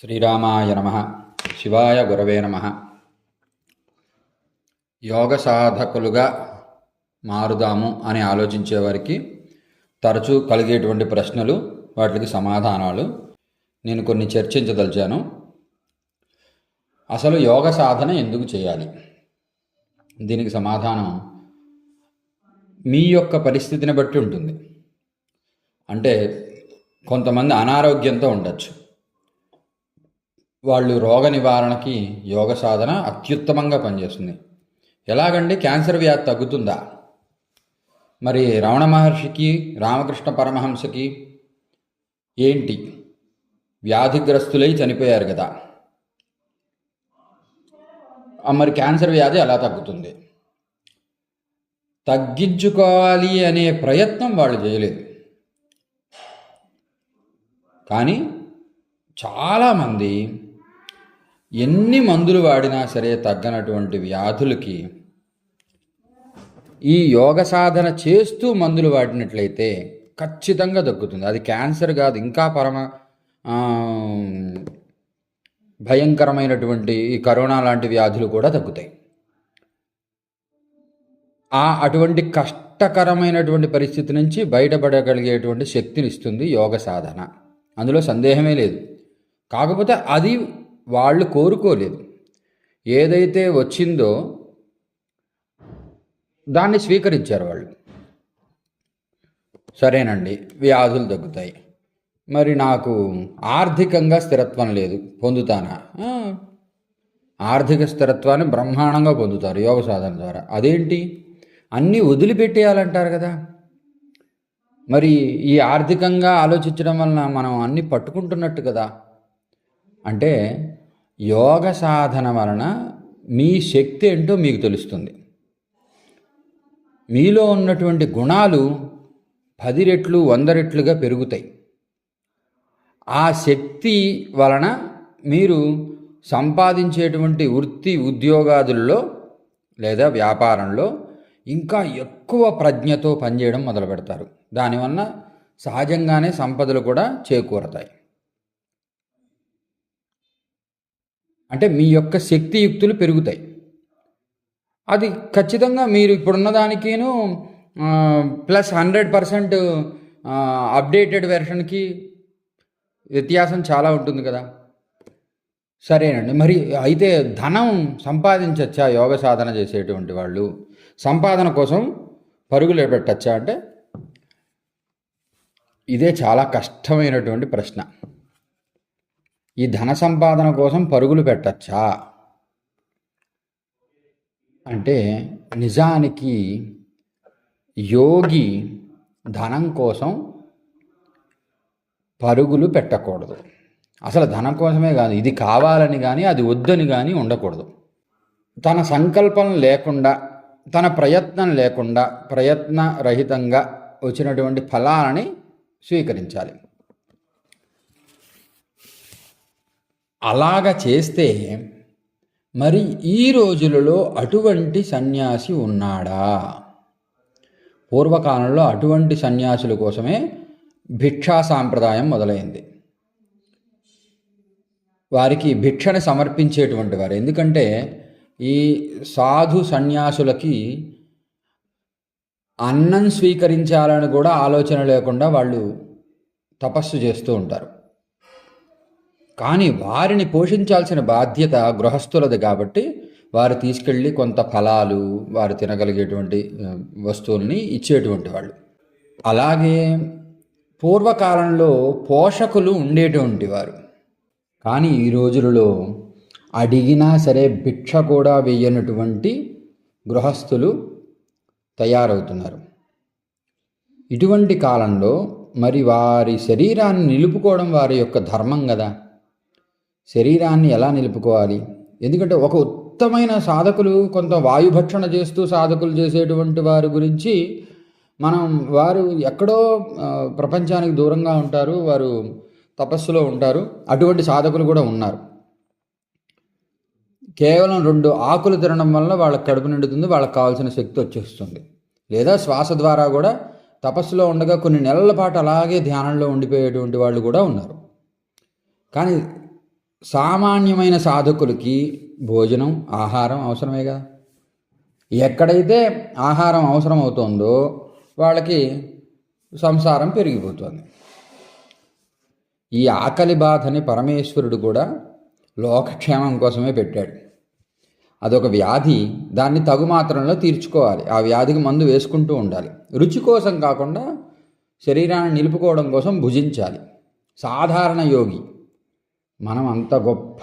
శ్రీరామాయ నమ. శివాయ గురవే నమ. యోగ సాధకులుగా మారుదాము అని ఆలోచించే వారికి తరచూ కలిగేటువంటి ప్రశ్నలు వాటికి సమాధానాలు నేను కొన్ని చర్చించదలిచాను. అసలు యోగ సాధన ఎందుకు చేయాలి? దీనికి సమాధానం మీ యొక్క పరిస్థితిని బట్టి ఉంటుంది. అంటే కొంతమంది అనారోగ్యంతో ఉండొచ్చు. వాళ్ళు రోగ నివారణకి యోగ సాధన అత్యుత్తమంగా పనిచేస్తుంది. ఎలాగండి? క్యాన్సర్ వ్యాధి తగ్గుతుందా? మరి రమణ మహర్షికి రామకృష్ణ పరమహంసకి ఏంటి? వ్యాధిగ్రస్తులై చనిపోయారు కదా. మరి క్యాన్సర్ వ్యాధి అలా తగ్గుతుంది? తగ్గించుకోవాలి అనే ప్రయత్నం వాళ్ళు చేయలేదు. కానీ చాలామంది ఎన్ని మందులు వాడినా సరే తగ్గనటువంటి వ్యాధులకి ఈ యోగ సాధన చేస్తూ మందులు వాడినట్లయితే ఖచ్చితంగా తగ్గుతుంది అది క్యాన్సర్ కాదు ఇంకా పరమ భయంకరమైనటువంటి ఈ కరోనా లాంటి వ్యాధులు కూడా తగ్గుతాయి. ఆ అటువంటి కష్టకరమైనటువంటి పరిస్థితి నుంచి బయటపడగలిగేటువంటి శక్తిని ఇస్తుంది యోగ సాధన. అందులో సందేహమే లేదు. కాకపోతే అది వాళ్ళు కోరుకోలేదు. ఏదైతే వచ్చిందో దాన్ని స్వీకరించారు వాళ్ళు. సరేనండి వ్యాధులు తగ్గుతాయి. మరి నాకు ఆర్థికంగా స్థిరత్వం లేదు పొందుతానా? ఆర్థిక స్థిరత్వాన్ని బ్రహ్మాండంగా పొందుతారు యోగ సాధన ద్వారా. అదేంటి? అన్నీ వదిలిపెట్టేయాలంటారు కదా. మరి ఈ ఆర్థికంగా ఆలోచించడం వలన మనం అన్నీ పట్టుకుంటున్నట్టు కదా. అంటే యోగ సాధన వలన మీ శక్తి ఏంటో మీకు తెలుస్తుంది. మీలో ఉన్నటువంటి గుణాలు పది రెట్లు వంద రెట్లుగా పెరుగుతాయి. ఆ శక్తి వలన మీరు సంపాదించేటువంటి వృత్తి ఉద్యోగాదుల్లో లేదా వ్యాపారంలో ఇంకా ఎక్కువ ప్రజ్ఞతో పనిచేయడం మొదలు పెడతారు దానివల్ల సహజంగానే సంపదలు కూడా చేకూరతాయి. అంటే మీ యొక్క శక్తియుక్తులు పెరుగుతాయి. అది ఖచ్చితంగా మీరు ఇప్పుడున్న దానికేను ప్లస్ హండ్రెడ్ పర్సెంట్ అప్డేటెడ్ వెర్షన్కి వ్యత్యాసం చాలా ఉంటుంది కదా. సరేనండి. మరి అయితే ధనం సంపాదించచ్చా? యోగ సాధన చేసేటువంటి వాళ్ళు. సంపాదన కోసం పరుగులు పెట్టచ్చా? అంటే ఇదే చాలా కష్టమైనటువంటి ప్రశ్న. ఈ ధన సంపాదన కోసం పరుగులు పెట్టచ్చా? అంటే నిజానికి యోగి ధనం కోసం పరుగులు పెట్టకూడదు. అసలు ధనం కోసమే కాదు ఇది కావాలని కానీ అది వద్దని కానీ ఉండకూడదు. తన సంకల్పం లేకుండా తన ప్రయత్నం లేకుండా ప్రయత్న రహితంగా వచ్చినటువంటి ఫలాలని స్వీకరించాలి. అలాగ చేస్తే మరి ఈ రోజులలో అటువంటి సన్యాసి ఉన్నాడా? పూర్వకాలంలో అటువంటి సన్యాసుల కోసమే భిక్షా సాంప్రదాయం మొదలైంది. వారికి భిక్షను సమర్పించేటువంటి వారు. ఎందుకంటే ఈ సాధు సన్యాసులకి అన్నం స్వీకరించాలని కూడా ఆలోచన లేకుండా వాళ్ళు తపస్సు చేస్తూ ఉంటారు. కానీ వారిని పోషించాల్సిన బాధ్యత గృహస్థులది కాబట్టి వారు తీసుకెళ్ళి కొంత ఫలాలు వారు తినగలిగేటువంటి వస్తువుల్ని ఇచ్చేటువంటి వాళ్ళు. అలాగే పూర్వకాలంలో పోషకులు ఉండేటువంటి వారు. కానీ ఈ రోజులలో అడిగినా సరే భిక్ష కూడా వేయనటువంటి గృహస్థులు తయారవుతున్నారు. ఇటువంటి కాలంలో మరి వారి శరీరాన్ని నిలుపుకోవడం వారి యొక్క ధర్మం కదా. శరీరాన్ని ఎలా నిలుపుకోవాలి? ఎందుకంటే ఒక ఉత్తమైన సాధకులు కొంత వాయుభక్షణ చేస్తూ సాధకులు చేసేటువంటి వారి గురించి మనం వారు ఎక్కడో ప్రపంచానికి దూరంగా ఉంటారు వారు తపస్సులో ఉంటారు అటువంటి సాధకులు కూడా ఉన్నారు. కేవలం రెండు ఆకులు తినడం వల్ల వాళ్ళకి కడుపు నిండుతుంది వాళ్ళకి కావాల్సిన శక్తి వచ్చేస్తుంది. లేదా శ్వాస ద్వారా కూడా తపస్సులో ఉండగా కొన్ని నెలల పాటు అలాగే ధ్యానంలో ఉండిపోయేటువంటి వాళ్ళు కూడా ఉన్నారు. కానీ సామాన్యమైన సాధకులకి భోజనం ఆహారం అవసరమే కదా ఎక్కడైతే ఆహారం అవసరం అవుతుందో వాళ్ళకి సంసారం పెరిగిపోతుంది. ఈ ఆకలి బాధని పరమేశ్వరుడు కూడా లోకక్షేమం కోసమే పెట్టాడు. అదొక వ్యాధి దాన్ని తగు మాత్రంలో తీర్చుకోవాలి. ఆ వ్యాధికి మందు వేసుకుంటూ ఉండాలి. రుచి కోసం కాకుండా శరీరాన్ని నిలుపుకోవడం కోసం భుజించాలి. సాధారణ యోగి. మనం అంత గొప్ప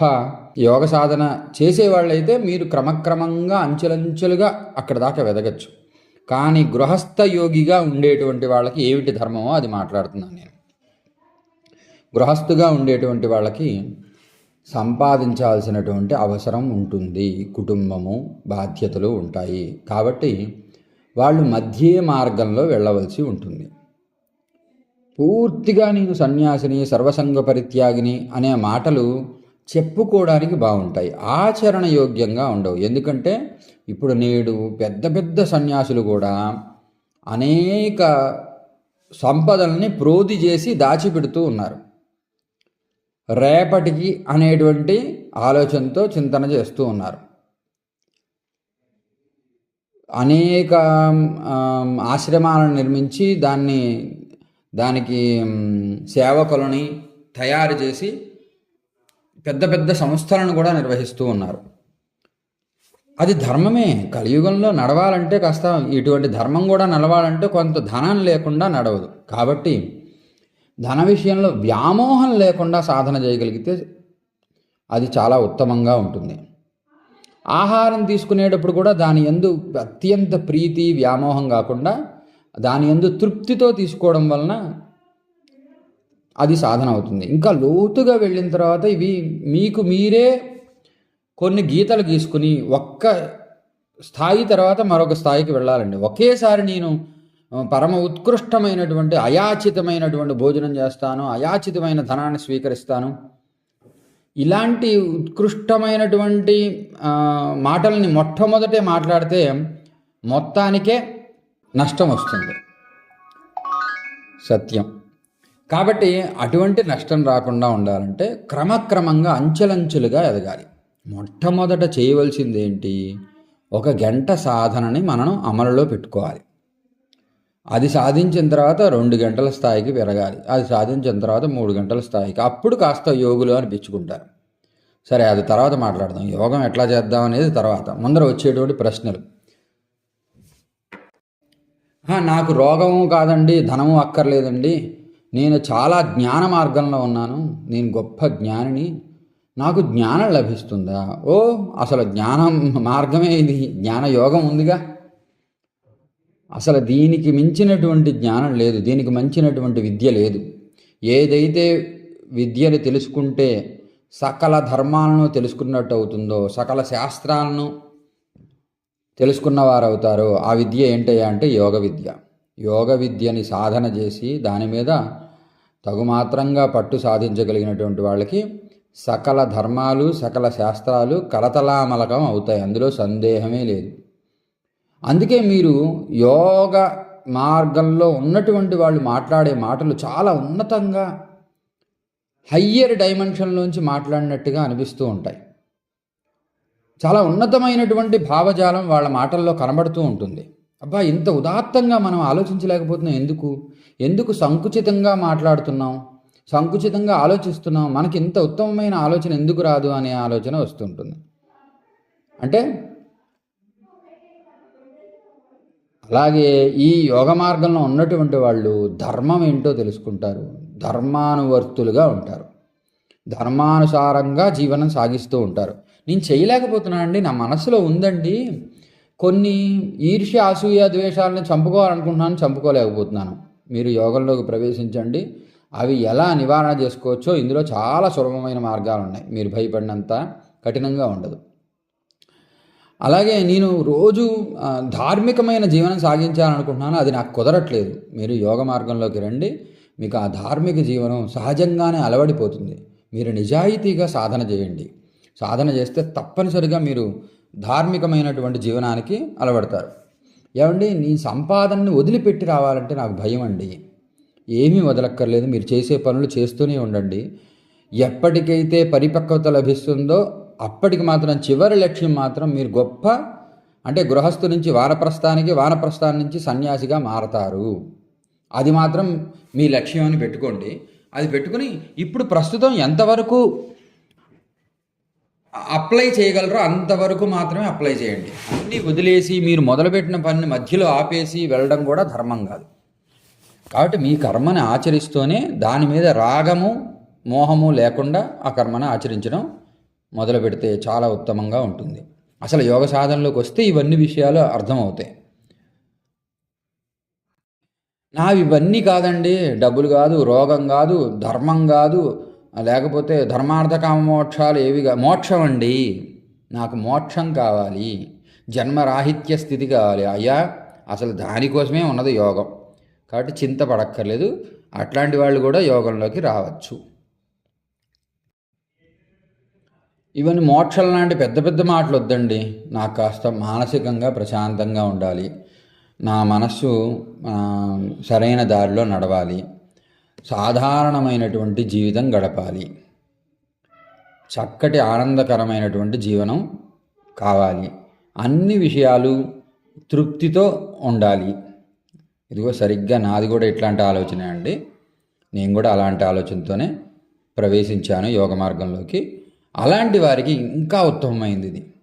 యోగ సాధన చేసేవాళ్ళైతే మీరు క్రమక్రమంగా అంచెలంచెలుగా అక్కడ దాకా వెదగచ్చు. కానీ గృహస్థ యోగిగా ఉండేటువంటి వాళ్ళకి ఏమిటి ధర్మమో అది మాట్లాడుతున్నాను నేను. గృహస్థుగా ఉండేటువంటి వాళ్ళకి సంపాదించాల్సినటువంటి అవసరం ఉంటుంది. కుటుంబము బాధ్యతలు ఉంటాయి. కాబట్టి వాళ్ళు మధ్య మార్గంలో వెళ్ళవలసి ఉంటుంది. పూర్తిగా నేను సన్యాసిని సర్వసంగ పరిత్యాగిని అనే మాటలు చెప్పుకోవడానికి బాగుంటాయి. ఆచరణ యోగ్యంగా ఉండవు. ఎందుకంటే ఇప్పుడు నేడు పెద్ద పెద్ద సన్యాసులు కూడా అనేక సంపదల్ని ప్రోధి చేసి దాచిపెడుతూ ఉన్నారు. రేపటికి అనేటువంటి ఆలోచనతో చింతన చేస్తూ ఉన్నారు. అనేక ఆశ్రమాలను నిర్మించి దాన్ని దానికి సేవకులని తయారు చేసి పెద్ద పెద్ద సంస్థలను కూడా నిర్వహిస్తూ ఉన్నారు. అది ధర్మమే. కలియుగంలో నడవాలంటే కాస్త ఇటువంటి ధర్మం కూడా నడవాలంటే కొంత ధనం లేకుండా నడవదు. కాబట్టి ధన విషయంలో వ్యామోహం లేకుండా సాధన చేయగలిగితే అది చాలా ఉత్తమంగా ఉంటుంది. ఆహారం తీసుకునేటప్పుడు కూడా దాని ఎందు అత్యంత ప్రీతి వ్యామోహం కాకుండా దాని ఎందు తృప్తితో తీసుకోవడం వలన అది సాధన అవుతుంది. ఇంకా లోతుగా వెళ్ళిన తర్వాత ఇవి మీకు మీరే కొన్ని గీతలు గీసుకుని ఒక్క స్థాయి తర్వాత మరొక స్థాయికి వెళ్ళాలండి. ఒకేసారి నేను పరమ ఉత్కృష్టమైనటువంటి అయాచితమైనటువంటి భోజనం చేస్తాను అయాచితమైన ధనాన్ని స్వీకరిస్తాను. ఇలాంటి ఉత్కృష్టమైనటువంటి మాటల్ని మొట్టమొదటే మాట్లాడితే మొత్తానికే నష్టం వస్తుంది. సత్యం. కాబట్టి అటువంటి నష్టం రాకుండా ఉండాలంటే క్రమక్రమంగా అంచెలంచెలుగా ఎదగాలి. మొట్టమొదట చేయవలసింది ఏంటి ఒక గంట సాధనని మనం అమలులో పెట్టుకోవాలి. అది సాధించిన తర్వాత రెండు గంటల స్థాయికి పెరగాలి. అది సాధించిన తర్వాత మూడు గంటల స్థాయికి. అప్పుడు కాస్త యోగులు అనిపించుకుంటారు. సరే అది తర్వాత మాట్లాడదాం. యోగం ఎట్లా చేద్దాం అనేది తర్వాత. ముందర వచ్చేటువంటి ప్రశ్నలు. నాకు రోగము కాదండి ధనము అక్కర్లేదండి. నేను చాలా జ్ఞాన మార్గంలో ఉన్నాను. నేను గొప్ప జ్ఞానిని. నాకు జ్ఞానం లభిస్తుందా? ఓ అసలు జ్ఞానం మార్గమే ఇది. జ్ఞానయోగం ఉందిగా. అసలు దీనికి మించినటువంటి జ్ఞానం లేదు. దీనికి మంచినటువంటి విద్య లేదు. ఏదైతే విద్యను తెలుసుకుంటే సకల ధర్మాలను తెలుసుకున్నట్టు అవుతుందో సకల శాస్త్రాలను తెలుసుకున్నవారు అవుతారో ఆ విద్య ఏంటయ్యా అంటే యోగ విద్య. యోగ విద్యని సాధన చేసి దాని మీద తగుమాత్రంగా పట్టు సాధించగలిగినటువంటి వాళ్ళకి సకల ధర్మాలు సకల శాస్త్రాలు కలతలామలకం అవుతాయి. అందులో సందేహమే లేదు. అందుకే మీరు యోగ మార్గంలో ఉన్నటువంటి వాళ్ళు మాట్లాడే మాటలు చాలా ఉన్నతంగా హయ్యర్ డైమెన్షన్లోంచి మాట్లాడినట్టుగా అనిపిస్తూ ఉంటాయి. చాలా ఉన్నతమైనటువంటి భావజాలం వాళ్ళ మాటల్లో కనబడుతూ ఉంటుంది. అబ్బా ఇంత ఉదాత్తంగా మనం ఆలోచించలేకపోతున్నాం. ఎందుకు? ఎందుకు సంకుచితంగా మాట్లాడుతున్నాం? సంకుచితంగా ఆలోచిస్తున్నాం. మనకి ఇంత ఉత్తమమైన ఆలోచన ఎందుకు రాదు అనే ఆలోచన వస్తుంటుంది. అంటే అలాగే ఈ యోగ మార్గంలో ఉన్నటువంటి వాళ్ళు ధర్మం ఏంటో తెలుసుకుంటారు. ధర్మానువర్తులుగా ఉంటారు. ధర్మానుసారంగా జీవనం సాగిస్తూ ఉంటారు. నేను చేయలేకపోతున్నానండి నా మనసులో ఉందండి. కొన్ని ఈర్ష్య అసూయ ద్వేషాలను చంపుకోవాలనుకుంటున్నాను చంపుకోలేకపోతున్నాను. మీరు యోగంలోకి ప్రవేశించండి. అవి ఎలా నివారణ చేసుకోవచ్చో ఇందులో చాలా సులభమైన మార్గాలు ఉన్నాయి. మీరు భయపడినంత కఠినంగా ఉండదు. అలాగే నేను రోజు ధార్మికమైన జీవనం సాగించాలనుకుంటున్నాను. అది నాకు కుదరట్లేదు. మీరు యోగ మార్గంలోకి రండి. మీకు ఆ ధార్మిక జీవనం సహజంగానే అలవడిపోతుంది. మీరు నిజాయితీగా సాధన చేయండి. సాధన చేస్తే తప్పనిసరిగా మీరు ధార్మికమైనటువంటి జీవనానికి అలవడతారు. ఏమండి? నీ సంపాదనని వదిలిపెట్టి రావాలంటే నాకు భయం అండి. ఏమీ వదలక్కర్లేదు. మీరు చేసే పనులు చేస్తూనే ఉండండి. ఎప్పటికైతే పరిపక్వత లభిస్తుందో అప్పటికి మాత్రం చివరి లక్ష్యం మాత్రం మీరు గొప్ప అంటే గృహస్థు నుంచి వానప్రస్థానికి వానప్రస్థానం నుంచి సన్యాసిగా మారతారు. అది మాత్రం మీ లక్ష్యం అని పెట్టుకోండి. అది పెట్టుకుని ఇప్పుడు ప్రస్తుతం ఎంతవరకు అప్లై చేయగలరో అంతవరకు మాత్రమే అప్లై చేయండి. అన్నీ వదిలేసి మీరు మొదలుపెట్టిన పనిని మధ్యలో ఆపేసి వెళ్ళడం కూడా ధర్మం కాదు. కాబట్టి మీ కర్మని ఆచరిస్తూనే దాని మీద రాగము మోహము లేకుండా ఆ కర్మను ఆచరించడం మొదలు పెడితే చాలా ఉత్తమంగా ఉంటుంది. అసలు యోగ సాధనలోకి వస్తే ఇవన్నీ విషయాలు అర్థమవుతాయి. నావి ఇవన్నీ కాదండి. డబ్బులు కాదు రోగం కాదు ధర్మం కాదు లేకపోతే ధర్మార్థ మోక్షాలు ఏవి మోక్షం అండి నాకు మోక్షం కావాలి. జన్మరాహిత్య స్థితి కావాలి. అయ్యా అసలు దానికోసమే ఉన్నది యోగం. కాబట్టి చింతపడక్కర్లేదు. అట్లాంటి వాళ్ళు కూడా యోగంలోకి రావచ్చు. ఇవన్నీ మోక్షం లాంటి పెద్ద పెద్ద మాటలు వద్దండి నాకు కాస్త మానసికంగా ప్రశాంతంగా ఉండాలి. నా మనస్సు సరైన దారిలో నడవాలి. సాధారణమైనటువంటి జీవితం గడపాలి. చక్కటి ఆనందకరమైనటువంటి జీవనం కావాలి. అన్ని విషయాలు తృప్తితో ఉండాలి. ఇదిగో సరిగ్గా నాది కూడా ఇట్లాంటి ఆలోచనే అండి. నేను కూడా అలాంటి ఆలోచనతోనే ప్రవేశించాను యోగ మార్గంలోకి. అలాంటి వారికి ఇంకా ఉత్తమమైంది ఇది.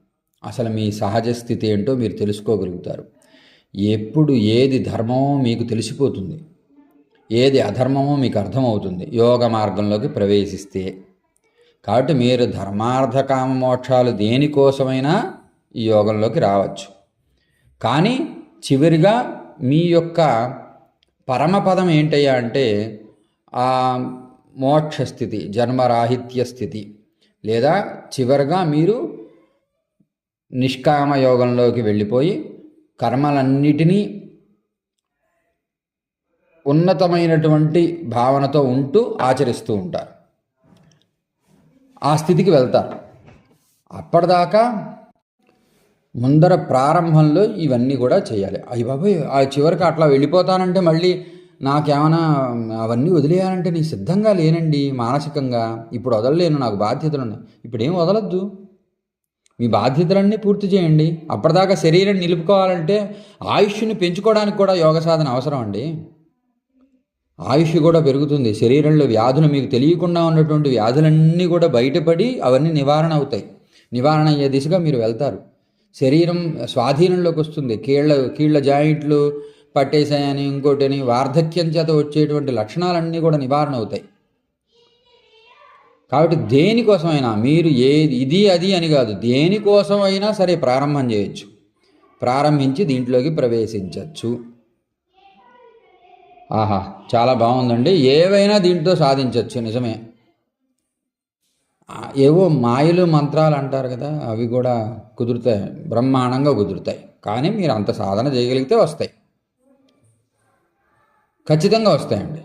అసలు మీ సహజ స్థితి ఏంటో మీరు తెలుసుకోగలుగుతారు. ఎప్పుడు ఏది ధర్మమో మీకు తెలిసిపోతుంది. ఏది అధర్మమో మీకు అర్థమవుతుంది. యోగ మార్గంలోకి ప్రవేశిస్తే. కాబట్టి మీరు ధర్మార్థ కామ మోక్షాలు దేనికోసమైనా ఈ యోగంలోకి రావచ్చు. కానీ చివరిగా మీ యొక్క పరమపదం ఏంటయ్యా అంటే ఆ మోక్ష స్థితి జన్మరాహిత్య స్థితి లేదా చివరిగా మీరు నిష్కామ యోగంలోకి వెళ్ళిపోయి కర్మలన్నిటినీ ఉన్నతమైనటువంటి భావనతో ఉంటూ ఆచరిస్తూ ఉంటారు. ఆ స్థితికి వెళ్తారు. అప్పటిదాకా ముందర ప్రారంభంలో ఇవన్నీ కూడా చేయాలి. అయ్యి బాబాయ్ ఆ చివరికి అట్లా వెళ్ళిపోతానంటే మళ్ళీ నాకేమైనా అవన్నీ వదిలేయాలంటే నేను సిద్ధంగా లేనండి మానసికంగా. ఇప్పుడు వదలలేను నాకు బాధ్యతలు ఉన్నాయి. ఇప్పుడు ఏం వదలద్దు. మీ బాధ్యతలన్నీ పూర్తి చేయండి. అప్పటిదాకా శరీరం నిలుపుకోవాలంటే ఆయుష్ని పెంచుకోవడానికి కూడా యోగ సాధన అవసరం అండి. ఆయుష్ కూడా పెరుగుతుంది. శరీరంలో వ్యాధులు మీకు తెలియకుండా ఉన్నటువంటి వ్యాధులన్నీ కూడా బయటపడి అవన్నీ నివారణ అవుతాయి. నివారణ అయ్యే దిశగా మీరు వెళ్తారు. శరీరం స్వాధీనంలోకి వస్తుంది. కీళ్ళ కీళ్ళ జాయింట్లు పట్టేసాయని ఇంకోటని వార్ధక్యం చేత వచ్చేటువంటి లక్షణాలన్నీ కూడా నివారణ అవుతాయి. కాబట్టి దేనికోసమైనా మీరు ఏ ఇది అది అని కాదు. దేనికోసమైనా సరే ప్రారంభం చేయొచ్చు. ప్రారంభించి దీంట్లోకి ప్రవేశించవచ్చు ఆహా చాలా బాగుందండి. ఏవైనా దీంట్లో సాధించవచ్చు నిజమే. ఏవో మాయలు మంత్రాలు అంటారు కదా అవి కూడా కుదురుతాయి బ్రహ్మాండంగా కుదురుతాయి. కానీ మీరు అంత సాధన చేయగలిగితే వస్తాయి. ఖచ్చితంగా వస్తాయండి.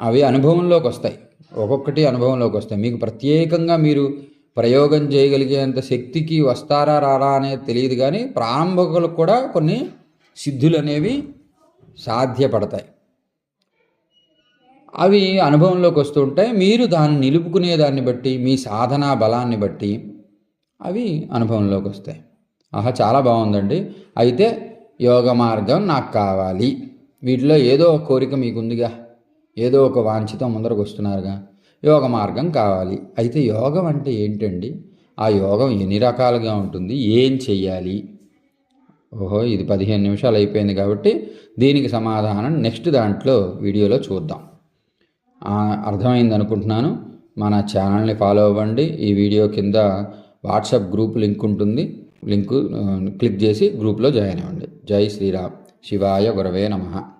అవి అనుభవంలోకి వస్తాయి. ఒక్కొక్కటి అనుభవంలోకి వస్తాయి. మీకు ప్రత్యేకంగా మీరు ప్రయోగం చేయగలిగేంత శక్తికి వస్తారా రారా అనేది తెలియదు కానీ ప్రారంభకులకు కూడా కొన్ని సిద్ధులు అనేవి సాధ్యపడతాయి. అవి అనుభవంలోకి వస్తుంటాయి మీరు దాన్ని నిలుపుకునే దాన్ని బట్టి మీ సాధనా బలాన్ని బట్టి అవి అనుభవంలోకి వస్తాయి. ఆహా చాలా బాగుందండి. అయితే యోగ మార్గం నాకు కావాలి. వీటిలో ఏదో ఒక కోరిక మీకుందిగా. ఏదో ఒక వాంఛితం ముందరకు వస్తున్నారుగా. యోగ మార్గం కావాలి. అయితే యోగం అంటే ఏంటండి? ఆ యోగం ఎన్ని రకాలుగా ఉంటుంది? ఏం చెయ్యాలి? ఓహో ఇది పదిహేను నిమిషాలు అయిపోయింది కాబట్టి దీనికి సమాధానం నెక్స్ట్ దాంట్లో వీడియోలో చూద్దాం. అర్థమైంది అనుకుంటున్నాను మన ఛానల్ని ఫాలో అవ్వండి. ఈ వీడియో కింద వాట్సాప్ గ్రూప్ లింక్ ఉంటుంది. లింకు క్లిక్ చేసి గ్రూప్లో జాయిన్ అవ్వండి. జై శ్రీరామ్. శివాయ గురవే నమః.